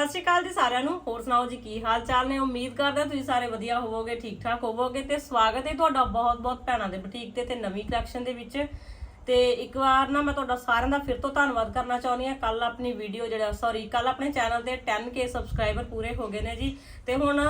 ਸਤਿ ਸ਼੍ਰੀ ਅਕਾਲ ਜੀ ਸਾਰਿਆਂ ਨੂੰ। ਹੋਰ ਸੁਣਾਓ ਜੀ, ਕੀ ਹਾਲ ਚਾਲ ਨੇ? ਉਮੀਦ ਕਰਦੇ ਹਾਂ ਤੁਸੀਂ ਸਾਰੇ ਵਧੀਆ ਹੋਵੋਗੇ, ਠੀਕ ਠਾਕ ਹੋਵੋਗੇ ਤੇ ਸਵਾਗਤ ਹੈ ਤੁਹਾਡਾ ਬਹੁਤ-ਬਹੁਤ ਭੈਣਾਂ ਦੇ ਬੁਟੀਕ ਤੇ ਤੇ ਨਵੀਂ ਕਲੈਕਸ਼ਨ ਦੇ ਵਿੱਚ। ਤੇ ਇੱਕ ਵਾਰ ਨਾ ਮੈਂ ਤੁਹਾਡਾ ਸਾਰਿਆਂ ਦਾ ਫਿਰ ਤੋਂ ਧੰਨਵਾਦ ਕਰਨਾ ਚਾਹੁੰਦੀ ਹਾਂ। ਕੱਲ ਆਪਣੀ ਵੀਡੀਓ ਜਿਹੜਾ ਸੌਰੀ ਕੱਲ ਆਪਣੇ ਚੈਨਲ ਤੇ 10k ਸਬਸਕ੍ਰਾਈਬਰ ਪੂਰੇ ਹੋ ਗਏ ਨੇ ਜੀ। ਤੇ ਹੁਣ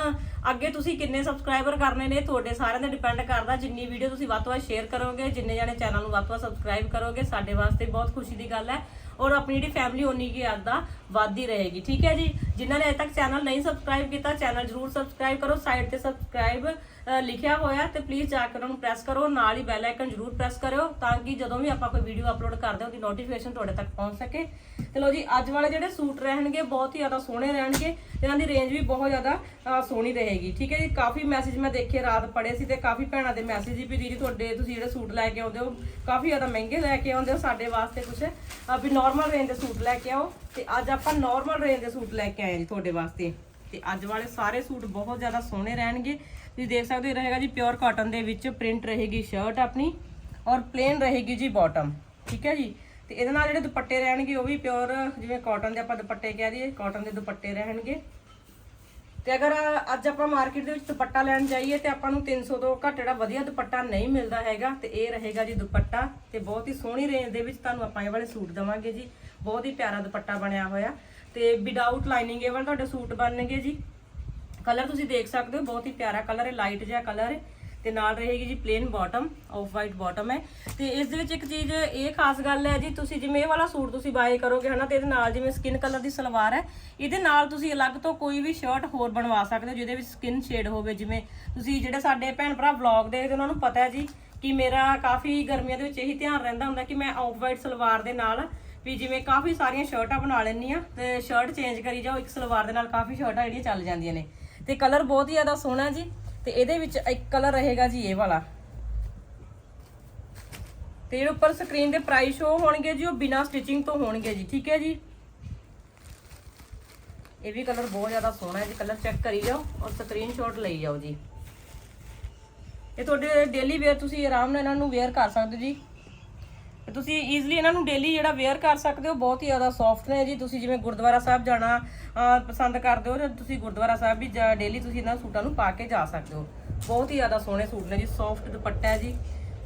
ਅੱਗੇ ਤੁਸੀਂ ਕਿੰਨੇ ਸਬਸਕ੍ਰਾਈਬਰ ਕਰਨੇ ਨੇ, ਤੁਹਾਡੇ ਸਾਰਿਆਂ ਤੇ ਡਿਪੈਂਡ ਕਰਦਾ। ਜਿੰਨੀ ਵੀਡੀਓ ਤੁਸੀਂ ਵੱਧ ਤੋਂ ਵੱਧ ਸ਼ੇਅਰ ਕਰੋਗੇ, ਜਿੰਨੇ ਜਾਣੇ ਚੈਨਲ ਨੂੰ ਵੱਧ ਤੋਂ ਵੱਧ ਸਬਸਕ੍ਰਾਈਬ ਕਰੋਗੇ, ਸਾਡੇ ਵਾਸਤੇ ਬਹੁਤ ਖੁਸ਼ੀ ਦੀ ਗੱਲ ਹੈ। ਔਰ ਆਪਣੀ ਜਿਹੜੀ ਫੈਮਿਲੀ ਉਨੀ ਕੀ ਆਦਾ ਵੱਧਦੀ ਰਹੇਗੀ। ਠੀਕ ਹੈ ਜੀ? ਜਿਨ੍ਹਾਂ ਨੇ ਅਜੇ ਤੱਕ ਚੈਨਲ ਨਹੀਂ ਸਬਸਕ੍ਰਾਈਬ ਕੀਤਾ, ਚੈਨਲ ਜਰੂਰ ਸਬਸਕ੍ਰਾਈਬ ਕਰੋ ਸਾਈਡ ਤੇ ਸਬਸਕ੍ਰਾਈਬ ਲਿਖਿਆ ਹੋਇਆ ਤੇ ਪਲੀਜ਼ ਜਾ ਕੇ ਉਹਨਾਂ ਨੂੰ ਪ੍ਰੈਸ ਕਰੋ, ਨਾਲ ਹੀ ਬੈਲ ਆਈਕਨ ਜਰੂਰ ਪ੍ਰੈਸ ਕਰਿਓ ਤਾਂ ਕਿ ਜਦੋਂ ਵੀ ਆਪਾਂ ਕੋਈ ਵੀਡੀਓ ਅਪਲੋਡ ਕਰਦੇ ਹਾਂ, ਉਹਦੀ ਨੋਟੀਫਿਕੇਸ਼ਨ ਤੁਹਾਡੇ ਤੱਕ ਪਹੁੰਚ ਸਕੇ। ਤੇ ਲੋ ਜੀ, ਅੱਜ ਵਾਲੇ ਜਿਹੜੇ ਸੂਟ ਰਹਿਣਗੇ, ਬਹੁਤ ਹੀ ਜ਼ਿਆਦਾ ਸੋਹਣੇ ਰਹਿਣਗੇ, ਇਹਨਾਂ ਦੀ ਰੇਂਜ ਵੀ ਬਹੁਤ ਜ਼ਿਆਦਾ ਸੋਹਣੀ ਰਹੇਗੀ। ਠੀਕ ਹੈ ਜੀ, ਕਾਫੀ ਮੈਸੇਜ ਮੈਂ ਦੇਖੇ, ਰਾਤ ਪੜੇ ਸੀ ਤੇ ਕਾਫੀ ਭੈਣਾਂ ਦੇ ਮੈਸੇਜ ਵੀ ਦੀਦੀ ਤੁਹਾਡੇ, ਤੁਸੀਂ ਜਿਹੜੇ ਸੂਟ ਲੈ ਕੇ ਆਉਂਦੇ ਹੋ, ਕਾਫੀ ਜ਼ਿਆਦਾ ਮਹਿੰਗੇ ਲੈ ਕੇ ਆਉਂਦੇ ਹੋ, ਸਾਡੇ ਵਾਸਤੇ ਕੁਝ ਵੀ ਨਾਰਮਲ ਰੇਂਜ ਦੇ ਸੂਟ ਲੈ ਕੇ ਆਓ। ਤੇ ਅੱਜ ਆਪਾਂ ਨਾਰਮਲ ਰੇਂਜ ਦੇ ਸੂਟ ਲੈ ਕੇ ਆਏ ਜੀ ਤੁਹਾਡੇ ਵਾਸਤੇ। ਤੇ ਅੱਜ ਵਾਲੇ ਸਾਰੇ ਸੂਟ ਬਹੁਤ ਜ਼ਿਆਦਾ ਸੋਹਣੇ ਰਹਿਣਗੇ। ਤੁਸੀਂ ਦੇਖ ਸਕਦੇ ਹੋ, ਇਹ ਰਹੇਗਾ ਜੀ ਪਿਓਰ ਕਾਟਨ ਦੇ ਵਿੱਚ ਪ੍ਰਿੰਟ ਰਹੇਗੀ ਸ਼ਰਟ ਆਪਣੀ ਔਰ ਪਲੇਨ ਰਹੇਗੀ ਜੀ ਬਾਟਮ ਠੀਕ ਹੈ ਜੀ? ਤੇ ਇਹਦੇ ਨਾਲ ਜਿਹੜੇ ਦੁਪੱਟੇ ਰਹਿਣਗੇ, ਉਹ ਵੀ ਪਿਓਰ ਜਿਵੇਂ ਕਾਟਨ ਦੇ ਆਪਾਂ ਦੁਪੱਟੇ ਕਹਿ ਦਈਏ ਕਾਟਨ ਦੇ ਦੁਪੱਟੇ ਰਹਿਣਗੇ। ਤੇ ਅਗਰ ਅੱਜ ਆਪਾਂ ਮਾਰਕੀਟ ਦੇ ਵਿੱਚ ਦੁਪੱਟਾ ਲੈਣ ਜਾਈਏ ਤੇ ਆਪਾਂ ਨੂੰ 300 ਤੋਂ ਘੱਟ ਜਿਹੜਾ ਵਧੀਆ ਦੁਪੱਟਾ ਨਹੀਂ ਮਿਲਦਾ ਹੈਗਾ ਤੇ ਇਹ ਰਹੇਗਾ ਜੀ ਦੁਪੱਟਾ ਤੇ ਬਹੁਤ ਹੀ ਸੋਹਣੀ ਰੇਂਜ ਦੇ ਵਿੱਚ ਤੁਹਾਨੂੰ ਆਪਾਂ ਇਹ ਵਾਲੇ ਸੂਟ ਦਵਾਂਗੇ ਜੀ। ਬਹੁਤ ਹੀ ਪਿਆਰਾ ਦੁਪੱਟਾ ਬਣਿਆ ਹੋਇਆ ਤੇ ਵਿਦਆਊਟ ਲਾਈਨਿੰਗ ਇਹ ਵਾਲੇ ਤੁਹਾਡੇ ਸੂਟ ਬਣਨਗੇ ਜੀ। ਕਲਰ ਤੁਸੀਂ ਦੇਖ ਸਕਦੇ ਹੋ, ਬਹੁਤ ਹੀ ਪਿਆਰਾ ਕਲਰ ਹੈ ਲਾਈਟ ਜਿਹਾ ਕਲਰ ਹੈ। ਤੇ ਨਾਲ ਰਹੇਗੀ ਜੀ plain bottom off white bottom ਹੈ। ਤੇ ਇਸ ਦੇ ਵਿੱਚ ਇੱਕ ਚੀਜ਼ ਇਹ ਖਾਸ ਗੱਲ ਹੈ ਜੀ, ਤੁਸੀਂ ਜਿਵੇਂ ਇਹ ਵਾਲਾ ਸੂਟ ਤੁਸੀਂ ਬਾਏ ਕਰੋਗੇ ਹਨਾ, ਤੇ ਇਹਦੇ ਨਾਲ ਜਿਵੇਂ ਸਕਿਨ ਕਲਰ ਦੀ ਸਲਵਾਰ ਹੈ, ਇਹਦੇ ਨਾਲ ਤੁਸੀਂ ਅਲੱਗ ਤੋਂ ਕੋਈ ਵੀ ਸ਼ਰਟ ਹੋਰ ਬਣਵਾ ਸਕਦੇ ਹੋ, ਜਿਹਦੇ ਵਿੱਚ ਸਕਿਨ ਸ਼ੇਡ ਹੋਵੇ, ਜਿਵੇਂ ਤੁਸੀਂ ਜਿਹੜੇ ਸਾਡੇ ਭੈਣ ਭਰਾ ਵਲੌਗ ਦੇਖਦੇ ਉਹਨਾਂ ਨੂੰ ਪਤਾ ਹੈ ਜੀ ਕਿ ਮੇਰਾ ਕਾਫੀ ਗਰਮੀਆਂ ਦੇ ਵਿੱਚ ਇਹੀ ਧਿਆਨ ਰਹਿੰਦਾ ਹੁੰਦਾ ਕਿ ਮੈਂ ਆਫ ਵਾਈਟ ਸਲਵਾਰ ਦੇ ਨਾਲ ਵੀ ਜਿਵੇਂ ਕਾਫੀ ਸਾਰੀਆਂ ਸ਼ਰਟਾਂ ਬਣਾ ਲੈਂਦੀ ਆ ਤੇ ਸ਼ਰਟ ਚੇਂਜ ਕਰੀ ਜਾਓ, ਇੱਕ ਸਲਵਾਰ ਦੇ ਨਾਲ ਕਾਫੀ ਸ਼ਰਟਾਂ ਜਿਹੜੀਆਂ ਚੱਲ ਜਾਂਦੀਆਂ ਨੇ। ਤੇ ਕਲਰ ਬਹੁਤ ਹੀ ਜ਼ਿਆਦਾ ਸੋਹਣਾ ਜੀ। ਤੇ ਇਹਦੇ ਵਿੱਚ ਇੱਕ ਕਲਰ ਰਹੇਗਾ ਜੀ ਇਹ ਵਾਲਾ। ਤੇ ਜਿਹੜੇ ਉੱਪਰ ਸਕਰੀਨ ਦੇ ਪ੍ਰਾਈਸ ਸ਼ੋ ਹੋਣਗੇ ਜੀ, ਉਹ ਬਿਨਾ ਸਟਿਚਿੰਗ ਤੋਂ ਹੋਣਗੇ ਜੀ, ਠੀਕ ਹੈ ਜੀ? ਇਹ ਵੀ ਕਲਰ ਬਹੁਤ ਜ਼ਿਆਦਾ ਸੋਹਣਾ ਹੈ ਜੀ ਕਲਰ ਚੈੱਕ ਕਰੀ ਜਾਓ ਔਰ ਸਕਰੀਨਸ਼ਾਟ ਲਈ ਜਾਓ ਜੀ। ਇਹ ਤੁਹਾਡੇ ਡੇਲੀ ਵੇਅਰ ਤੁਸੀਂ ਆਰਾਮ ਨਾਲ ਇਹਨਾਂ ਨੂੰ ਵੇਅਰ ਕਰ ਸਕਦੇ ਹੋ ਜੀ। ਤੇ ਤੁਸੀਂ ਈਜ਼ੀਲੀ ਇਹਨਾਂ ਨੂੰ ਡੇਲੀ ਜਿਹੜਾ ਵੇਅਰ ਕਰ ਸਕਦੇ ਹੋ, ਬਹੁਤ ਹੀ ਜ਼ਿਆਦਾ ਸੌਫਟ ਨੇ ਜੀ। ਤੁਸੀਂ ਜਿਵੇਂ ਗੁਰਦੁਆਰਾ ਸਾਹਿਬ ਜਾਣਾ ਪਸੰਦ ਕਰਦੇ ਹੋ ਤੇ ਤੁਸੀਂ ਗੁਰਦੁਆਰਾ ਸਾਹਿਬ ਵੀ ਡੇਲੀ ਤੁਸੀਂ ਇਹਨਾਂ ਸੂਟਾਂ ਨੂੰ ਪਾ ਕੇ ਜਾ ਸਕਦੇ ਹੋ। ਬਹੁਤ ਹੀ ਜ਼ਿਆਦਾ ਸੋਹਣੇ ਸੂਟ ਨੇ ਜੀ ਸੌਫਟ ਦੁਪੱਟਾ ਹੈ ਜੀ।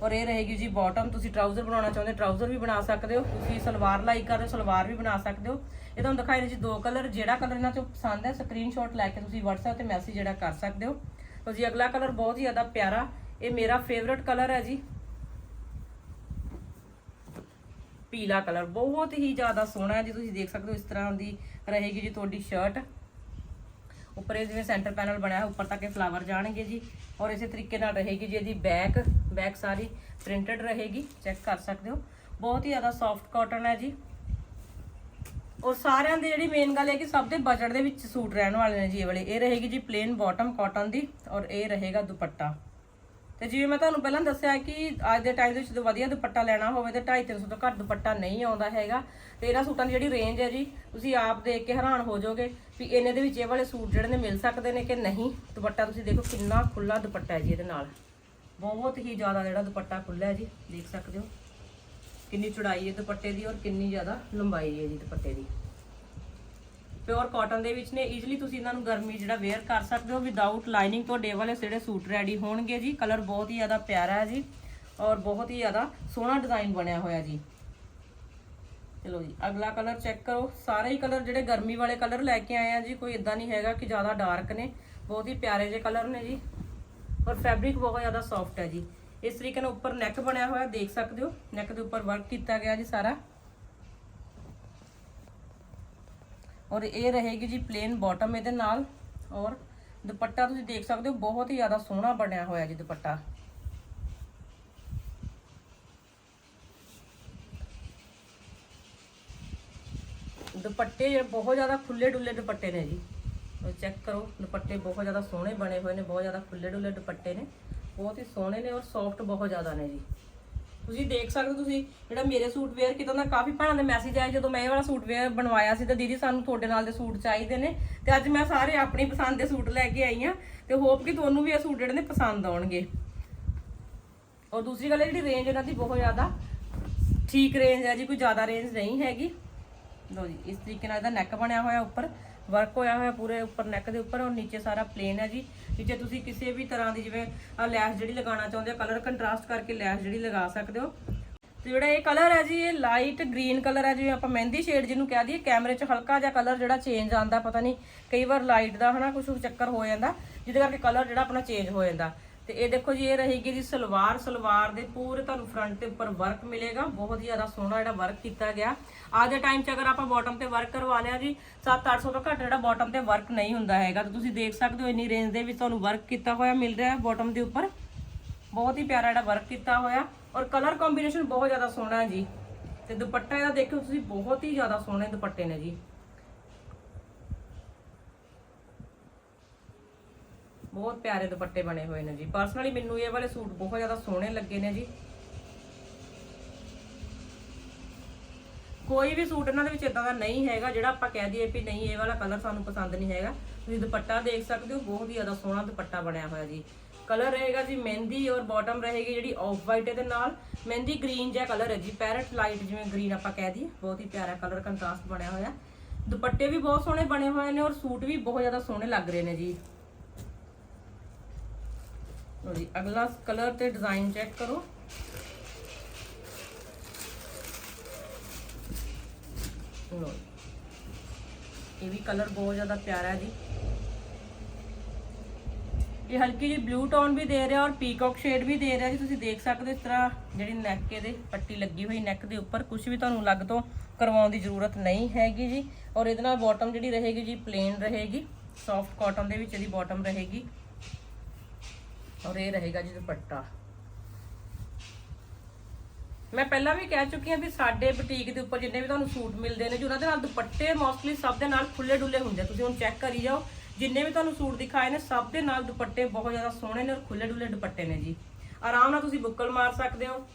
ਔਰ ਇਹ ਰਹੇਗੀ ਜੀ ਬਾਟਮ ਤੁਸੀਂ ਟਰਾਊਜ਼ਰ ਬਣਾਉਣਾ ਚਾਹੁੰਦੇ ਟਰਾਊਜ਼ਰ ਵੀ ਬਣਾ ਸਕਦੇ ਹੋ। ਤੁਸੀਂ ਸਲਵਾਰ ਲਾਈਕ ਕਰਦੇ ਹੋ, ਸਲਵਾਰ ਵੀ ਬਣਾ ਸਕਦੇ ਹੋ। ਇਹ ਤੁਹਾਨੂੰ ਦਿਖਾਈ ਨੇ ਜੀ ਦੋ ਕਲਰ ਜਿਹੜਾ ਕਲਰ ਇਹਨਾਂ ਚੋਂ ਪਸੰਦ ਹੈ ਸਕਰੀਨਸ਼ਾਟ ਲੈ ਕੇ ਤੁਸੀਂ WhatsApp ਤੇ ਮੈਸੇਜ ਜਿਹੜਾ ਕਰ ਸਕਦੇ ਹੋ। ਤੋ ਜੀ ਅਗਲਾ ਕਲਰ ਬਹੁਤ ਹੀ ਜ਼ਿਆਦਾ ਪਿਆਰਾ, ਇਹ ਮੇਰਾ ਫੇਵਰਿਟ ਕਲਰ ਹੈ ਜੀ। ਪੀਲਾ ਕਲਰ ਬਹੁਤ ਹੀ ਜ਼ਿਆਦਾ ਸੋਹਣਾ ਹੈ ਜੀ, ਤੁਸੀਂ ਦੇਖ ਸਕਦੇ ਹੋ ਇਸ ਤਰ੍ਹਾਂ ਦੀ ਰਹੇਗੀ ਜੀ ਤੁਹਾਡੀ ਸ਼ਰਟ ਉੱਪਰ ਇਹ ਜਿਵੇਂ ਸੈਂਟਰ ਪੈਨਲ ਬਣਿਆ ਹੈ ਉੱਪਰ ਤੱਕ ਇਹ ਫਲਾਵਰ ਜਾਣਗੇ ਜੀ। ਔਰ ਇਸੇ ਤਰੀਕੇ ਨਾਲ ਰਹੇਗੀ ਜੀ ਇਹਦੀ ਬੈਕ ਬੈਕ ਸਾਰੀ ਪ੍ਰਿੰਟਡ ਰਹੇਗੀ। ਚੈੱਕ ਕਰ ਸਕਦੇ ਹੋ। ਬਹੁਤ ਹੀ ਜ਼ਿਆਦਾ ਸੌਫਟ ਕਾਟਨ ਹੈ ਜੀ। ਔਰ ਸਾਰਿਆਂ ਦੀ ਜਿਹੜੀ ਮੇਨ ਗੱਲ ਹੈ ਕਿ ਸਭ ਦੇ ਬਜਟ ਦੇ ਵਿੱਚ ਸੂਟ ਰਹਿਣ ਵਾਲੇ ਨੇ ਜੀ ਇਹ ਵਾਲੇ। ਇਹ ਰਹੇਗੀ ਜੀ ਪਲੇਨ ਬਾਟਮ ਕਾਟਨ ਦੀ ਔਰ ਇਹ ਰਹੇਗਾ ਦੁਪੱਟਾ। ਤੇ ਜਿਵੇਂ ਮੈਂ ਤੁਹਾਨੂੰ ਪਹਿਲਾਂ ਦੱਸਿਆ ਕਿ ਅੱਜ ਦੇ ਟਾਈਮ ਦੇ ਵਿੱਚ ਜਦੋਂ ਵਧੀਆ ਦੁਪੱਟਾ ਲੈਣਾ ਹੋਵੇ ਤਾਂ 250 ਤੋਂ ਘੱਟ ਦੁਪੱਟਾ ਨਹੀਂ ਆਉਂਦਾ ਹੈਗਾ। ਤੇ ਇਹਨਾਂ ਸੂਟਾਂ ਦੀ ਜਿਹੜੀ ਰੇਂਜ ਹੈ ਜੀ, ਤੁਸੀਂ ਆਪ ਦੇਖ ਕੇ ਹੈਰਾਨ ਹੋ ਜਾਓਗੇ ਵੀ ਇਹਨੇ ਦੇ ਵਿੱਚ ਇਹ ਵਾਲੇ ਸੂਟ ਜਿਹੜੇ ਨੇ ਮਿਲ ਸਕਦੇ ਨੇ ਕਿ ਨਹੀਂ? ਦੁਪੱਟਾ ਤੁਸੀਂ ਦੇਖੋ ਕਿੰਨਾ ਖੁੱਲਾ ਦੁਪੱਟਾ ਹੈ ਜੀ ਇਹਦੇ ਨਾਲ। ਬਹੁਤ ਹੀ ਜ਼ਿਆਦਾ ਜਿਹੜਾ ਦੁਪੱਟਾ ਖੁੱਲਾ ਹੈ ਜੀ, ਦੇਖ ਸਕਦੇ ਹੋ। ਕਿੰਨੀ ਚੌੜਾਈ ਹੈ ਦੁਪੱਟੇ ਦੀ ਔਰ ਕਿੰਨੀ ਜ਼ਿਆਦਾ ਲੰਬਾਈ ਹੈ ਜੀ ਦੁਪੱਟੇ ਦੀ। ਪਿਓਰ ਕਾਟਨ ਦੇ ਵਿੱਚ ਨੇ। ਈਜ਼ੀਲੀ ਤੁਸੀਂ ਇਹਨਾਂ ਨੂੰ ਗਰਮੀ ਜਿਹੜਾ ਵੇਅਰ ਕਰ ਸਕਦੇ ਹੋ। ਵਿਦਆਊਟ ਲਾਈਨਿੰਗ ਤੁਹਾਡੇ ਵਾਲੇ ਜਿਹੜੇ ਸੂਟ ਰੈਡੀ ਹੋਣਗੇ ਜੀ। ਕਲਰ ਬਹੁਤ ਹੀ ਜ਼ਿਆਦਾ ਪਿਆਰਾ ਹੈ ਜੀ। ਔਰ ਬਹੁਤ ਹੀ ਜ਼ਿਆਦਾ ਸੋਹਣਾ ਡਿਜ਼ਾਈਨ ਬਣਿਆ ਹੋਇਆ ਜੀ। ਚਲੋ ਜੀ, ਅਗਲਾ ਕਲਰ ਚੈੱਕ ਕਰੋ। ਸਾਰੇ ਹੀ ਕਲਰ ਜਿਹੜੇ ਗਰਮੀ ਵਾਲੇ ਕਲਰ ਲੈ ਕੇ ਆਏ ਆ ਜੀ, ਕੋਈ ਇਦਾਂ ਨਹੀਂ ਹੈਗਾ ਕਿ ਜ਼ਿਆਦਾ ਡਾਰਕ ਨੇ। ਬਹੁਤ ਹੀ ਪਿਆਰੇ ਜਿਹੇ ਕਲਰ ਨੇ ਜੀ। ਔਰ ਫੈਬਰਿਕ ਬਹੁਤ ਜ਼ਿਆਦਾ ਸੌਫਟ ਹੈ ਜੀ। ਇਸ ਤਰੀਕੇ ਨਾਲ ਉੱਪਰ ਨੈਕ ਬਣਿਆ ਹੋਇਆ, ਦੇਖ ਸਕਦੇ ਹੋ। ਨੈਕ ਦੇ ਉੱਪਰ ਵਰਕ ਕੀਤਾ ਗਿਆ ਜੀ ਸਾਰਾ। ਔਰ ਇਹ ਰਹੇਗੀ ਜੀ ਪਲੇਨ ਬਾਟਮ ਇਹਦੇ ਨਾਲ। ਔਰ ਦੁਪੱਟਾ ਤੁਸੀਂ ਦੇਖ ਸਕਦੇ ਹੋ, ਬਹੁਤ ਹੀ ਜ਼ਿਆਦਾ ਸੋਹਣਾ ਬਣਿਆ ਹੋਇਆ ਜੀ ਦੁਪੱਟਾ। ਦੁਪੱਟੇ ਜਿਹੜੇ ਬਹੁਤ ਜ਼ਿਆਦਾ ਖੁੱਲੇ ਡੁੱਲੇ ਦੁਪੱਟੇ ਨੇ ਜੀ। ਚੈੱਕ ਕਰੋ, ਦੁਪੱਟੇ ਬਹੁਤ ਜ਼ਿਆਦਾ ਸੋਹਣੇ ਬਣੇ ਹੋਏ ਨੇ, ਬਹੁਤ ਜ਼ਿਆਦਾ ਖੁੱਲੇ ਡੁੱਲੇ ਦੁਪੱਟੇ ਨੇ। ਬਹੁਤ ਹੀ ਸੋਹਣੇ ਨੇ ਔਰ ਸੌਫਟ ਬਹੁਤ ਜ਼ਿਆਦਾ ਨੇ ਜੀ। ਤੁਸੀਂ ਦੇਖ ਸਕਦੇ ਹੋ ਤੁਸੀਂ ਜਿਹੜਾ ਮੇਰੇ ਸੂਟ ਵੇਅਰ ਕੀਤਾ ਦਾ ਕਾਫੀ ਭੈਣਾਂ ਦੇ ਮੈਸੇਜ ਆਏ ਜਦੋਂ ਮੈਂ ਇਹ ਵਾਲਾ ਸੂਟ ਵੇਅਰ ਬਣਵਾਇਆ ਸੀ ਤਾਂ ਦੀਦੀ ਸਾਨੂੰ ਤੁਹਾਡੇ ਨਾਲ ਦੇ ਸੂਟ ਚਾਹੀਦੇ ਨੇ ਤੇ ਅੱਜ ਮੈਂ ਸਾਰੇ ਆਪਣੀ ਪਸੰਦ ਦੇ ਸੂਟ ਲੈ ਕੇ ਆਈ ਆ ਤੇ ਹੋਪ ਕਿ ਤੁਹਾਨੂੰ ਵੀ ਇਹ ਸੂਟ ਜਿਹੜੇ ਨੇ ਪਸੰਦ ਆਉਣਗੇ। ਔਰ ਦੂਸਰੀ ਗੱਲ ਇਹ ਜਿਹੜੀ ਰੇਂਜ ਇਹਨਾਂ ਦੀ ਬਹੁਤ ਜ਼ਿਆਦਾ ਠੀਕ ਰੇਂਜ ਹੈ ਜੀ, ਕੋਈ ਜ਼ਿਆਦਾ ਰੇਂਜ ਨਹੀਂ ਹੈਗੀ। ਲੋ ਜੀ, ਇਸ ਤਰੀਕੇ ਨਾਲ ਇਹਦਾ ਨੈਕ ਬਣਿਆ ਹੋਇਆ ਉੱਪਰ। ਵਰਕ ਹੋਇਆ ਹੋਇਆ ਪੂਰੇ ਉੱਪਰ ਨੈਕ ਦੇ ਉੱਪਰ ਔਰ ਨੀਚੇ ਸਾਰਾ ਪਲੇਨ ਹੈ ਜੀ। ਨੀਚੇ ਤੁਸੀਂ ਕਿਸੇ ਵੀ ਤਰ੍ਹਾਂ ਦੀ ਜਿਵੇਂ ਆਹ ਲੈਸ ਜਿਹੜੀ ਲਗਾਉਣਾ ਚਾਹੁੰਦੇ ਹੋ ਕਲਰ ਕੰਟਰਾਸਟ ਕਰਕੇ ਲੈਸ ਜਿਹੜੀ ਲਗਾ ਸਕਦੇ ਹੋ। ਤੇ ਜਿਹੜਾ ਇਹ ਕਲਰ ਹੈ ਜੀ, ਇਹ ਲਾਈਟ ਗ੍ਰੀਨ ਕਲਰ ਹੈ, ਜਿਵੇਂ ਆਪਾਂ ਮਹਿੰਦੀ ਸ਼ੇਡ ਜਿਹਨੂੰ ਕਹਿ ਦਈਏ ਕੈਮਰੇ 'ਚ ਹਲਕਾ ਜਿਹਾ ਕਲਰ ਜਿਹੜਾ ਚੇਂਜ ਆਂਦਾ ਪਤਾ ਨਹੀਂ, ਕਈ ਵਾਰ ਲਾਈਟ ਦਾ ਹਨਾ ਕੁਝ ਚੱਕਰ ਹੋ ਜਾਂਦਾ, ਜਿਹਦੇ ਕਰਕੇ ਕਲਰ ਜਿਹੜਾ ਆਪਣਾ ਚੇਂਜ ਹੋ ਜਾਂਦਾ। ਤੇ ਇਹ ਦੇਖੋ ਜੀ, ਇਹ ਰਹੇਗੀ ਜੀ ਸਲਵਾਰ। ਸਲਵਾਰ ਦੇ ਪੂਰੇ ਤੁਹਾਨੂੰ ਫਰੰਟ ਤੇ ਉੱਪਰ ਵਰਕ ਮਿਲੇਗਾ। ਬਹੁਤ ਹੀ ਜ਼ਿਆਦਾ ਸੋਹਣਾ ਜਿਹੜਾ ਵਰਕ ਕੀਤਾ ਗਿਆ। ਅੱਜ ਦੇ ਟਾਈਮ 'ਚ ਅਗਰ ਆਪਾਂ ਬਾਟਮ ਤੇ ਵਰਕ ਕਰਵਾ ਲਿਆ ਜੀ 7-800 ਤੋਂ ਘੱਟ ਜਿਹੜਾ ਬਾਟਮ ਤੇ ਵਰਕ ਨਹੀਂ ਹੁੰਦਾ ਹੈਗਾ। ਤਾਂ ਤੁਸੀਂ ਦੇਖ ਸਕਦੇ ਹੋ ਇੰਨੀ ਰੇਂਜ ਦੇ ਵਿੱਚ ਤੁਹਾਨੂੰ ਵਰਕ ਕੀਤਾ ਹੋਇਆ ਮਿਲ ਰਿਹਾ ਹੈ ਬਾਟਮ ਦੇ ਉੱਪਰ। ਬਹੁਤ ਹੀ ਪਿਆਰਾ ਜਿਹੜਾ ਵਰਕ ਕੀਤਾ ਹੋਇਆ। ਔਰ ਕਲਰ ਕੰਬੀਨੇਸ਼ਨ ਬਹੁਤ ਜ਼ਿਆਦਾ ਸੋਹਣਾ ਹੈ ਜੀ। ਤੇ ਦੁਪੱਟਾ ਇਹਦਾ ਦੇਖਿਓ ਤੁਸੀਂ, ਬਹੁਤ ਹੀ ਜ਼ਿਆਦਾ ਸੋਹਣੇ ਦੁਪੱਟੇ ਨੇ ਜੀ। ਬਹੁਤ ਪਿਆਰੇ ਦੁਪੱਟੇ ਬਣੇ ਹੋਏ ਨੇ ਜੀ। ਪਰਸਨਲੀ ਮੈਨੂੰ ਇਹ ਵਾਲੇ ਸੂਟ ਬਹੁਤ ਜ਼ਿਆਦਾ ਸੋਹਣੇ ਲੱਗੇ ਨੇ ਜੀ। ਕੋਈ ਵੀ ਸੂਟ ਇਹਨਾਂ ਦੇ ਵਿੱਚ ਇਦਾਂ ਦਾ ਨਹੀਂ ਹੈਗਾ ਜਿਹੜਾ ਆਪਾਂ ਕਹਿ ਦਈਏ ਵੀ ਨਹੀਂ, ਇਹ ਵਾਲਾ ਕਲਰ ਸਾਨੂੰ ਪਸੰਦ ਨਹੀਂ ਹੈਗਾ। ਤੁਸੀਂ ਦੁਪੱਟਾ ਦੇਖ ਸਕਦੇ ਹੋ, ਬਹੁਤ ਹੀ ਜ਼ਿਆਦਾ ਸੋਹਣਾ ਦੁਪੱਟਾ ਬਣਿਆ ਹੋਇਆ ਜੀ। ਕਲਰ ਰਹੇਗਾ ਜੀ ਮਹਿੰਦੀ ਔਰ ਬਾਟਮ ਰਹੇਗੀ ਜਿਹੜੀ ਆਫ ਵਾਈਟ ਇਹਦੇ ਨਾਲ। ਮਹਿੰਦੀ ਗ੍ਰੀਨ ਜਿਹਾ ਕਲਰ ਹੈ ਜੀ ਪੈਰਟ ਲਾਈਟ ਜਿਵੇਂ ਗ੍ਰੀਨ ਆਪਾਂ ਕਹਿ ਦਈਏ। ਬਹੁਤ ਹੀ ਪਿਆਰਾ ਕਲਰ ਕੰਟਰਾਸਟ ਬਣਿਆ ਹੋਇਆ। ਦੁਪੱਟੇ ਵੀ ਬਹੁਤ ਸੋਹਣੇ ਬਣੇ ਹੋਏ ਨੇ ਔਰ ਸੂਟ ਵੀ ਬਹੁਤ ਜ਼ਿਆਦਾ ਸੋਹਣੇ ਲੱਗ ਰਹੇ ਨੇ ਜੀ। ਲਓ ਜੀ, ਅਗਲਾ ਕਲਰ ਤੇ ਡਿਜ਼ਾਈਨ ਚੈੱਕ ਕਰੋ। ਲਓ ਇਹ ਵੀ ਕਲਰ ਬਹੁਤ ਜ਼ਿਆਦਾ ਪਿਆਰਾ ਹੈ ਜੀ। ਇਹ ਹਲਕੀ ਜੀ ਬਲੂ ਟੋਨ ਵੀ ਦੇ ਰਿਹਾ ਔਰ ਪੀਕੌਕ ਸ਼ੇਡ ਵੀ ਦੇ ਰਿਹਾ ਜੀ। ਤੁਸੀਂ ਦੇਖ ਸਕਦੇ ਹੋ ਇਸ ਤਰ੍ਹਾਂ ਜਿਹੜੀ ਨੈਕ ਇਹਦੇ ਪੱਟੀ ਲੱਗੀ ਹੋਈ ਨੈਕ ਦੇ ਉੱਪਰ। ਕੁਝ ਵੀ ਤੁਹਾਨੂੰ ਲੱਗ ਤੋਂ ਕਰਵਾਉਣ ਦੀ ਜ਼ਰੂਰਤ ਨਹੀਂ ਹੈਗੀ ਜੀ। ਔਰ ਇਹਦੇ ਨਾਲ ਬਾਟਮ ਜਿਹੜੀ ਰਹੇਗੀ ਜੀ ਪਲੇਨ ਰਹੇਗੀ। ਸੌਫਟ ਕਾਟਨ ਦੇ ਵਿੱਚ ਇਹਦੀ ਬਾਟਮ ਰਹੇਗੀ। ਔਰ ਇਹ ਰਹੇਗਾ ਜੀ ਦੁਪੱਟਾ। ਮੈਂ ਪਹਿਲਾਂ ਵੀ ਕਹਿ ਚੁੱਕੀ ਹਾਂ ਵੀ ਸਾਡੇ ਬੁਟੀਕ ਦੇ ਉੱਪਰ ਜਿੰਨੇ ਵੀ ਤੁਹਾਨੂੰ ਸੂਟ ਮਿਲਦੇ ਨੇ ਜੀ, ਉਹਨਾਂ ਦੇ ਨਾਲ ਦੁਪੱਟੇ ਮੋਸਟਲੀ ਸਭ ਦੇ ਨਾਲ ਖੁੱਲੇ ਡੁੱਲੇ ਹੁੰਦੇ ਆ। ਤੁਸੀਂ ਹੁਣ ਚੈੱਕ ਕਰੀ ਜਾਓ, ਜਿੰਨੇ ਵੀ ਤੁਹਾਨੂੰ ਸੂਟ ਦਿਖਾਏ ਨੇ, ਸਭ ਦੇ ਨਾਲ ਦੁਪੱਟੇ ਬਹੁਤ ਜ਼ਿਆਦਾ ਸੋਹਣੇ ਨੇ ਔਰ ਖੁੱਲੇ ਡੁੱਲੇ ਦੁਪੱਟੇ ਨੇ ਜੀ। ਆਰਾਮ ਨਾਲ ਤੁਸੀਂ ਬੁੱਕਲ ਮਾਰ ਸਕਦੇ ਹੋ।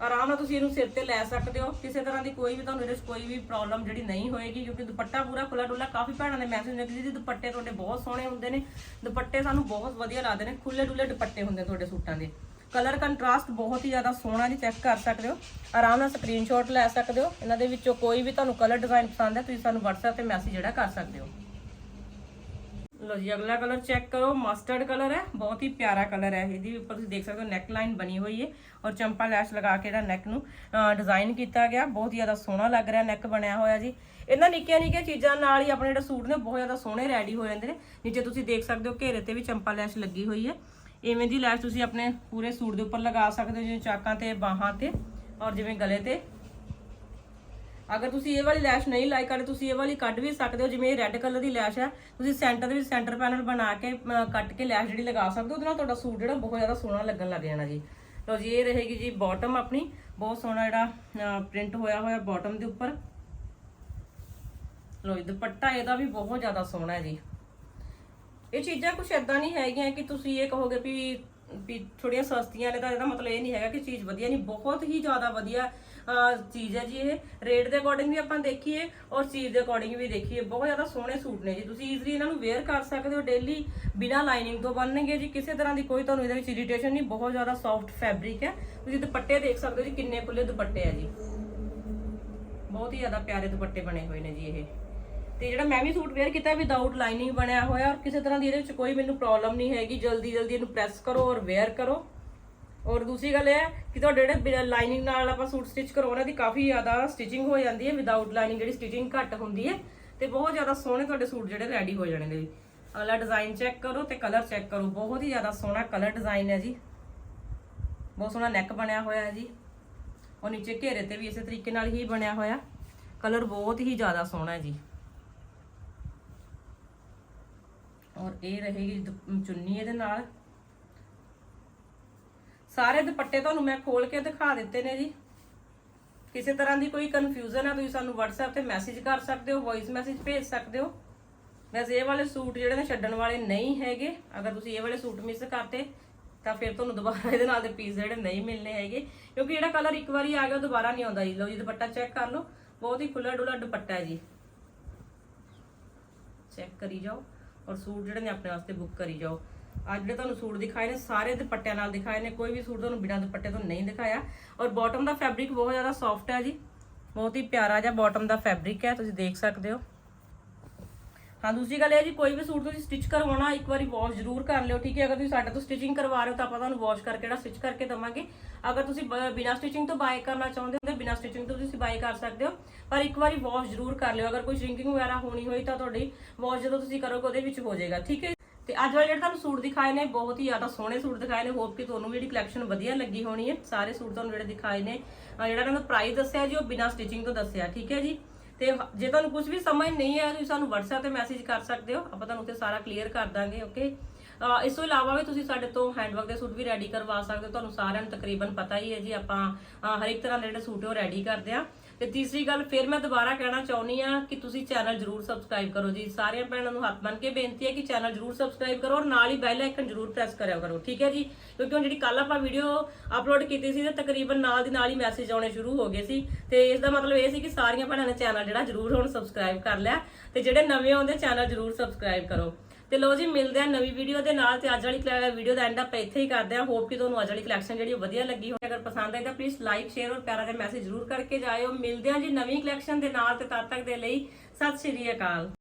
ਆਰਾਮ ਨਾਲ ਤੁਸੀਂ ਇਹਨੂੰ ਸਿਰ ਤੇ ਲੈ ਸਕਦੇ ਹੋ। ਕਿਸੇ ਤਰ੍ਹਾਂ ਦੀ ਕੋਈ ਵੀ ਤੁਹਾਨੂੰ ਇਹਦੇ 'ਚ ਕੋਈ ਵੀ ਪ੍ਰੋਬਲਮ ਜਿਹੜੀ ਨਹੀਂ ਹੋਏਗੀ, ਕਿਉਂਕਿ ਦੁਪੱਟਾ ਪੂਰਾ ਖੁੱਲਾ ਡੁੱਲਾ ਕਾਫੀ ਭੈਣਾਂ ਦੇ ਮੈਸੇਜ ਨੇ ਕਿ ਜੀ ਦੁਪੱਟੇ ਤੁਹਾਡੇ ਬਹੁਤ ਸੋਹਣੇ ਹੁੰਦੇ ਨੇ। ਦੁਪੱਟੇ ਸਾਨੂੰ ਬਹੁਤ ਵਧੀਆ ਲੱਗਦੇ ਨੇ ਖੁੱਲੇ ਡੁੱਲੇ ਦੁਪੱਟੇ ਹੁੰਦੇ ਤੁਹਾਡੇ ਸੂਟਾਂ ਦੇ। ਕਲਰ ਕੰਟਰਾਸਟ ਬਹੁਤ ਹੀ ਜ਼ਿਆਦਾ ਸੋਹਣਾ ਜੀ ਚੈੱਕ ਕਰ ਸਕਦੇ ਹੋ। ਆਰਾਮ ਨਾਲ ਸਕਰੀਨਸ਼ਾਟ ਲੈ ਸਕਦੇ ਹੋ। ਇਹਨਾਂ ਦੇ ਵਿੱਚੋਂ ਕੋਈ ਵੀ ਤੁਹਾਨੂੰ ਕਲਰ ਡਿਜ਼ਾਈਨ ਪਸੰਦ ਹੈ, ਤੁਸੀਂ ਸਾਨੂੰ WhatsApp ਤੇ ਮੈਸੇਜ ਜਿਹੜਾ ਕਰ ਸਕਦੇ ਹੋ। ਲੋ ਜੀ, ਅਗਲਾ ਕਲਰ ਚੈੱਕ ਕਰੋ ਮਸਟਰਡ ਕਲਰ ਹੈ, ਬਹੁਤ ਹੀ ਪਿਆਰਾ ਕਲਰ ਹੈ ਇਹਦੀ ਉੱਪਰ ਤੁਸੀਂ ਦੇਖ ਸਕਦੇ ਹੋ ਨੈਕ ਲਾਈਨ ਬਣੀ ਹੋਈ ਹੈ ਔਰ ਚੰਪਾ ਲੈਸ਼ ਲਗਾ ਕੇ ਇਹਦਾ ਨੈਕ ਨੂੰ ਡਿਜ਼ਾਈਨ ਕੀਤਾ ਗਿਆ, ਬਹੁਤ ਹੀ ਜ਼ਿਆਦਾ ਸੋਹਣਾ ਲੱਗ ਰਿਹਾ ਨੈਕ ਬਣਿਆ ਹੋਇਆ ਜੀ। ਇਹਨਾਂ ਨਿੱਕੀਆਂ ਨਿੱਕੀਆਂ ਚੀਜ਼ਾਂ ਨਾਲ ਹੀ ਆਪਣੇ ਜਿਹੜੇ ਸੂਟ ਨੇ, ਬਹੁਤ ਜ਼ਿਆਦਾ ਸੋਹਣੇ ਰੈਡੀ ਹੋ ਜਾਂਦੇ ਨੇ। ਨੀਚੇ ਤੁਸੀਂ ਦੇਖ ਸਕਦੇ ਹੋ, ਘੇਰੇ ਤੇ ਵੀ ਚੰਪਾ ਲੈਸ਼ ਲੱਗੀ ਹੋਈ ਹੈ। ਇਵੇਂ ਦੀ ਲੈਸ਼ ਤੁਸੀਂ ਆਪਣੇ ਪੂਰੇ ਸੂਟ ਦੇ ਉੱਪਰ ਲਗਾ ਸਕਦੇ ਹੋ, ਜਿਵੇਂ ਚਾਕਾਂ ਤੇ, ਬਾਹਾਂ ਤੇ ਔਰ ਜਿਵੇਂ ਗਲੇ ਤੇ। ਅਗਰ ਤੁਸੀਂ ਇਹ ਵਾਲੀ ਲੈਸ਼ ਨਹੀਂ ਲਾਈ ਕਰਦੇ, ਤੁਸੀਂ ਇਹ ਵਾਲੀ ਕੱਢ ਵੀ ਸਕਦੇ ਹੋ। ਜਿਵੇਂ ਇਹ ਰੈੱਡ ਕਲਰ ਦੀ ਲੈਸ਼ ਹੈ, ਤੁਸੀਂ ਸੈਂਟਰ ਦੇ ਵਿੱਚ ਸੈਂਟਰ ਪੈਨਲ ਬਣਾ ਕੇ ਕੱਟ ਕੇ ਲੈਸ਼ ਜਿਹੜੀ ਲਗਾ ਸਕਦੇ ਹੋ, ਉਹਦੇ ਨਾਲ ਤੁਹਾਡਾ ਸੂਟ ਜਿਹੜਾ ਬਹੁਤ ਜ਼ਿਆਦਾ ਸੋਹਣਾ ਲੱਗਣ ਲੱਗ ਜਾਣਾ ਜੀ। ਲਓ ਜੀ, ਇਹ ਰਹੇਗੀ ਜੀ ਬਾਟਮ ਆਪਣੀ। ਬਹੁਤ ਸੋਹਣਾ ਜਿਹੜਾ ਪ੍ਰਿੰਟ ਹੋਇਆ ਹੋਇਆ ਬਾਟਮ ਦੇ ਉੱਪਰ। ਲਓ ਜੀ, ਦੁਪੱਟਾ ਇਹਦਾ ਵੀ ਬਹੁਤ ਜ਼ਿਆਦਾ ਸੋਹਣਾ ਹੈ ਜੀ। ਇਹ ਚੀਜ਼ਾਂ ਕੁਝ ਏਦਾਂ ਨਹੀਂ ਹੈਗੀਆਂ ਕਿ ਤੁਸੀਂ ਇਹ ਕਹੋਗੇ ਵੀ ਵੀ ਥੋੜੀਆਂ ਸਸਤੀਆਂ ਨੇ ਤਾਂ ਇਹਦਾ ਮਤਲਬ ਇਹ ਨਹੀਂ ਹੈਗਾ ਕਿ ਚੀਜ਼ ਵਧੀਆ ਨਹੀਂ, ਬਹੁਤ ਹੀ ਜ਼ਿਆਦਾ ਵਧੀਆ ਚੀਜ਼ ਹੈ ਜੀ ਇਹ। ਰੇਟ ਦੇ ਅਕੋਰਡਿੰਗ ਵੀ ਆਪਾਂ ਦੇਖੀਏ ਔਰ ਚੀਜ਼ ਦੇ ਅਕੋਰਡਿੰਗ ਵੀ ਦੇਖੀਏ। ਬਹੁਤ ਜ਼ਿਆਦਾ ਸੋਹਣੇ ਸੂਟ ਨੇ ਜੀ। ਤੁਸੀਂ ਈਜ਼ੀਲੀ ਇਹਨਾਂ ਨੂੰ ਵੇਅਰ ਕਰ ਸਕਦੇ ਹੋ ਡੇਲੀ ਬਿਨਾ ਲਾਈਨਿੰਗ ਤੋਂ ਬਣਨਗੇ ਜੀ। ਕਿਸੇ ਤਰ੍ਹਾਂ ਦੀ ਕੋਈ ਤੁਹਾਨੂੰ ਇਹਦੇ ਵਿੱਚ ਇਰੀਟੇਸ਼ਨ ਨਹੀਂ। ਬਹੁਤ ਜ਼ਿਆਦਾ ਸੌਫਟ ਫੈਬਰਿਕ ਹੈ। ਤੁਸੀਂ ਦੁਪੱਟੇ ਦੇਖ ਸਕਦੇ ਹੋ ਜੀ ਕਿੰਨੇ ਖੁੱਲੇ ਦੁਪੱਟੇ ਆ ਜੀ। ਬਹੁਤ ਹੀ ਜ਼ਿਆਦਾ ਪਿਆਰੇ ਦੁਪੱਟੇ ਬਣੇ ਹੋਏ ਨੇ ਜੀ ਇਹ। ਤੇ ਜਿਹੜਾ ਮੈਂ ਵੀ ਸੂਟ ਵੇਅਰ ਕੀਤਾ ਵਿਦਆਊਟ ਲਾਈਨਿੰਗ ਬਣਿਆ ਹੋਇਆ ਔਰ ਕਿਸੇ ਤਰ੍ਹਾਂ ਦੀ ਇਹਦੇ ਵਿੱਚ ਕੋਈ ਮੈਨੂੰ ਪ੍ਰੋਬਲਮ ਨਹੀਂ ਹੈਗੀ। ਜਲਦੀ ਜਲਦੀ ਇਹਨੂੰ ਪ੍ਰੈਸ ਕਰੋ ਔਰ ਵੇਅਰ ਕਰੋ। ਔਰ ਦੂਸਰੀ ਗੱਲ ਇਹ ਹੈ ਕਿ ਤੁਹਾਡੇ ਜਿਹੜੇ ਲਾਈਨਿੰਗ ਨਾਲ ਆਪਾਂ ਸੂਟ ਸਟਿਚ ਕਰਵਾਉਣਾ ਦੀ ਕਾਫੀ ਜ਼ਿਆਦਾ ਸਟਿਚਿੰਗ ਹੋ ਜਾਂਦੀ ਹੈ ਵਿਦਆਊਟ ਲਾਈਨਿੰਗ ਜਿਹੜੀ ਸਟਿਚਿੰਗ ਘੱਟ ਹੁੰਦੀ ਹੈ ਤੇ ਬਹੁਤ ਜ਼ਿਆਦਾ ਸੋਹਣੇ ਤੁਹਾਡੇ ਸੂਟ ਜਿਹੜੇ ਰੈਡੀ ਹੋ ਜਾਣਗੇ ਜੀ। ਅਗਲਾ ਡਿਜ਼ਾਈਨ ਚੈੱਕ ਕਰੋ ਤੇ ਕਲਰ ਚੈੱਕ ਕਰੋ, ਬਹੁਤ ਹੀ ਜ਼ਿਆਦਾ ਸੋਹਣਾ ਕਲਰ ਡਿਜ਼ਾਈਨ ਹੈ ਜੀ। ਬਹੁਤ ਸੋਹਣਾ ਨੈਕ ਬਣਿਆ ਹੋਇਆ ਹੈ ਜੀ। ਔਰ ਨੀਚੇ ਘੇਰੇ ਤੇ ਵੀ ਇਸੇ ਤਰੀਕੇ ਨਾਲ ਹੀ ਬਣਿਆ ਹੋਇਆ। ਕਲਰ ਬਹੁਤ ਹੀ ਜ਼ਿਆਦਾ ਸੋਹਣਾ ਹੈ ਜੀ। ਔਰ ਇਹ ਰਹੇਗੀ ਦੁ- ਚੁੰਨੀ ਇਹਦੇ ਨਾਲ। ਸਾਰੇ ਦੁਪੱਟੇ ਤੁਹਾਨੂੰ ਮੈਂ ਖੋਲ ਕੇ ਦਿਖਾ ਦਿੱਤੇ ਨੇ ਜੀ। ਕਿਸੇ ਤਰ੍ਹਾਂ ਦੀ ਕੋਈ ਕਨਫਿਊਜ਼ਨ ਹੈ ਤੁਸੀਂ ਸਾਨੂੰ WhatsApp ਤੇ ਮੈਸੇਜ ਕਰ ਸਕਦੇ ਹੋ ਵੌਇਸ ਮੈਸੇਜ ਭੇਜ ਸਕਦੇ ਹੋ। ਵੈਸੇ ਇਹ ਵਾਲੇ ਸੂਟ ਜਿਹੜੇ ਨੇ ਛੱਡਣ ਵਾਲੇ ਨਹੀਂ ਹੈਗੇ। ਅਗਰ ਤੁਸੀਂ ਇਹ ਵਾਲੇ ਸੂਟ ਮਿਸ ਕਰਤੇ, ਤਾਂ ਫਿਰ ਤੁਹਾਨੂੰ ਦੁਬਾਰਾ ਇਹਦੇ ਨਾਲ ਦੇ ਪੀਸ ਜਿਹੜੇ ਨਹੀਂ ਮਿਲਨੇ ਹੈਗੇ। ਕਿਉਂਕਿ ਜਿਹੜਾ ਕਲਰ ਇੱਕ ਵਾਰੀ ਆ ਗਿਆ, ਉਹ ਦੁਬਾਰਾ ਨਹੀਂ ਆਉਂਦਾ ਜੀ। ਲਓ ਜੀ, ਦੁਪੱਟਾ ਚੈੱਕ ਕਰ ਲਓ। ਬਹੁਤ ਹੀ ਖੁੱਲਾ ਡੁੱਲਾ ਦੁਪੱਟਾ ਹੈ ਜੀ। ਚੈੱਕ ਕਰੀ ਜਾਓ। ਔਰ ਸੂਟ ਜਿਹੜੇ ਨੇ ਆਪਣੇ ਵਾਸਤੇ ਬੁੱਕ ਕਰੀ ਜਾਓ। ਅੱਜ ਜਿਹੜੇ ਤੁਹਾਨੂੰ ਸੂਟ ਦਿਖਾਏ ਨੇ, ਸਾਰੇ ਦੁਪੱਟਿਆਂ ਨਾਲ ਦਿਖਾਏ ਨੇ, ਕੋਈ ਵੀ ਸੂਟ ਤੁਹਾਨੂੰ ਬਿਨਾਂ ਦੁਪੱਟੇ ਤੋਂ ਨਹੀਂ ਦਿਖਾਇਆ। ਔਰ ਬਾਟਮ ਦਾ ਫੈਬਰਿਕ ਬਹੁਤ ਜ਼ਿਆਦਾ ਸੌਫਟ ਹੈ ਜੀ। ਬਹੁਤ ਹੀ ਪਿਆਰਾ ਜਿਹਾ ਬਾਟਮ ਦਾ ਫੈਬਰਿਕ ਹੈ, ਤੁਸੀਂ ਦੇਖ ਸਕਦੇ ਹੋ। ਹਾਂ, ਦੂਸਰੀ ਗੱਲ ਇਹ ਜੀ, ਕੋਈ ਵੀ ਸੂਟ ਤੁਸੀਂ ਸਟਿਚ ਕਰਵਾਉਣਾ, ਇੱਕ ਵਾਰੀ ਵਾਸ਼ ਜ਼ਰੂਰ ਕਰ ਲਿਓ, ਠੀਕ ਹੈ? ਅਗਰ ਤੁਸੀਂ ਸਾਡੇ ਤੋਂ ਸਟਿਚਿੰਗ ਕਰਵਾ ਰਹੇ ਹੋ, ਤਾਂ ਆਪਾਂ ਤੁਹਾਨੂੰ ਵਾਸ਼ ਕਰਕੇ ਜਿਹੜਾ ਸਟਿਚ ਕਰਕੇ ਦਵਾਂਗੇ। ਅਗਰ ਤੁਸੀਂ ਬ- ਬਿਨਾਂ ਸਟਿਚਿੰਗ ਤੋਂ ਬਾਏ ਕਰਨਾ ਚਾਹੁੰਦੇ ਹੋ, ਤਾਂ ਬਿਨਾਂ ਸਟਿਚਿੰਗ ਤੋਂ ਤੁਸੀਂ ਬਾਏ ਕਰ ਸਕਦੇ ਹੋ। ਪਰ ਇੱਕ ਵਾਰੀ ਵਾਸ਼ ਜ਼ਰੂਰ ਕਰ ਲਿਓ। ਅਗਰ ਕੋਈ ਸ਼ਰਿੰਕਿੰਗ ਵਗੈਰਾ ਹੋਣੀ ਹੋਈ, ਤਾਂ ਤੁਹਾਡੀ ਵਾਸ਼ ਜਦੋਂ ਤੁਸੀਂ ਕਰੋਗੇ, ਉਹਦੇ ਵਿੱਚ ਹੋ ਜਾਏਗਾ, ਠੀਕ ਹੈ ਤੇ ਅੱਜ ਵਾਲੇ ਜਿਹੜੇ ਤੁਹਾਨੂੰ ਸੂਟ ਦਿਖਾਏ ਨੇ ਬਹੁਤ ਹੀ ਜ਼ਿਆਦਾ ਸੋਹਣੇ ਸੂਟ ਦਿਖਾਏ ਨੇ। ਹੋਪ ਕਿ ਤੁਹਾਨੂੰ ਵੀ ਜਿਹੜੀ ਕਲੈਕਸ਼ਨ ਵਧੀਆ ਲੱਗੀ ਹੋਣੀ ਹੈ। ਸਾਰੇ ਸੂਟ ਤੁਹਾਨੂੰ ਜਿਹੜੇ ਦਿਖਾਏ ਨੇ ਜਿਹੜਾ ਇਹਨਾਂ ਦਾ ਪ੍ਰਾਈਸ ਦੱਸਿਆ ਜੀ ਉਹ ਬਿਨਾਂ ਸਟਿਚਿੰਗ ਤੋਂ ਦੱਸਿਆ ਠੀਕ ਹੈ ਜੀ? ਤੇ ਜੇ ਤੁਹਾਨੂੰ ਕੁਝ ਵੀ ਸਮਝ ਨਹੀਂ ਆਇਆ ਤੁਸੀਂ ਸਾਨੂੰ WhatsApp ਤੇ ਮੈਸੇਜ ਕਰ ਸਕਦੇ ਹੋ। ਆਪਾਂ ਤੁਹਾਨੂੰ ਉੱਤੇ ਸਾਰਾ ਕਲੀਅਰ ਕਰ ਦਾਂਗੇ ਓਕੇ ਇਸ ਤੋਂ ਇਲਾਵਾ ਵੀ ਤੁਸੀਂ ਸਾਡੇ ਤੋਂ ਹੈਂਡਵਰਕ ਦੇ ਸੂਟ ਵੀ ਰੈਡੀ ਕਰਵਾ ਸਕਦੇ ਹੋ। ਤੁਹਾਨੂੰ ਸਾਰਿਆਂ ਨੂੰ ਤਕਰੀਬਨ ਪਤਾ ਹੀ ਹੈ ਜੀ ਆਪਾਂ ਅਹ, ਹਰ ਇੱਕ ਤਰ੍ਹਾਂ ਦੇ ਜਿਹੜੇ ਸੂਟ ਉਹ ਰੈਡੀ ਕਰਦੇ ਆ ਤੇ ਤੀਸਰੀ ਗੱਲ ਫਿਰ ਮੈਂ ਦੁਬਾਰਾ ਕਹਿਣਾ ਚਾਹੁੰਦੀ ਆ ਕਿ ਤੁਸੀਂ ਚੈਨਲ ਜਰੂਰ ਸਬਸਕ੍ਰਾਈਬ ਕਰੋ ਜੀ। ਸਾਰਿਆਂ ਭੈਣਾਂ ਨੂੰ ਹੱਥ ਬੰਨ ਕੇ ਬੇਨਤੀ ਹੈ ਕਿ ਚੈਨਲ ਜਰੂਰ ਸਬਸਕ੍ਰਾਈਬ ਕਰੋ ਔਰ ਨਾਲ ਹੀ ਬੈਲ ਆਈਕਨ ਜਰੂਰ ਪ੍ਰੈਸ ਕਰਿਆ ਕਰੋ, ਠੀਕ ਹੈ ਜੀ? ਕਿਉਂਕਿ ਹੁਣ ਜਿਹੜੀ ਕੱਲ ਆਪਾਂ ਵੀਡੀਓ ਅਪਲੋਡ ਕੀਤੀ ਸੀ ਤੇ ਤਕਰੀਬਨ ਨਾਲ ਦੀ ਨਾਲ ਹੀ ਮੈਸੇਜ ਆਉਣੇ ਸ਼ੁਰੂ ਹੋ ਗਏ ਸੀ। ਤੇ ਇਸ ਦਾ ਮਤਲਬ ਇਹ ਸੀ ਕਿ ਸਾਰੀਆਂ ਭੈਣਾਂ ਨੇ ਚੈਨਲ ਜਿਹੜਾ ਜਰੂਰ ਹੁਣ ਸਬਸਕ੍ਰਾਈਬ ਕਰ ਲਿਆ ਤੇ ਜਿਹੜੇ ਨਵੇਂ ਆਉਂਦੇ ਚੈਨਲ ਜਰੂਰ ਸਬਸਕ੍ਰਾਈਬ ਕਰੋ। ਤੇ ਲੋ ਜੀ, ਮਿਲਦੇ ਆ ਨਵੀਂ ਵੀਡੀਓ ਦੇ ਨਾਲ ਤੇ ਅੱਜ ਵਾਲੀ ਵੀਡੀਓ ਦਾ ਐਂਡ ਆਪਾਂ ਇੱਥੇ ਹੀ ਕਰਦੇ ਆ ਹੋਪ ਕਿ ਤੁਹਾਨੂੰ ਅੱਜ ਵਾਲੀ ਕਲੈਕਸ਼ਨ ਜਿਹੜੀ ਉਹ ਵਧੀਆ ਲੱਗੀ ਹੋਵੇ। ਅਗਰ ਪਸੰਦ ਆਈ ਤਾਂ ਪਲੀਜ਼ ਲਾਈਕ ਸ਼ੇਅਰ ਔਰ ਪਿਆਰਾ ਜਿਹਾ ਮੈਸੇਜ ਜ਼ਰੂਰ ਕਰਕੇ ਜਾਇਓ। ਮਿਲਦੇ ਆ ਜੀ ਨਵੀਂ ਕਲੈਕਸ਼ਨ ਦੇ ਨਾਲ ਤੇ ਤਦ ਤੱਕ ਦੇ ਲਈ ਸਤਿ ਸ਼੍ਰੀ ਅਕਾਲ।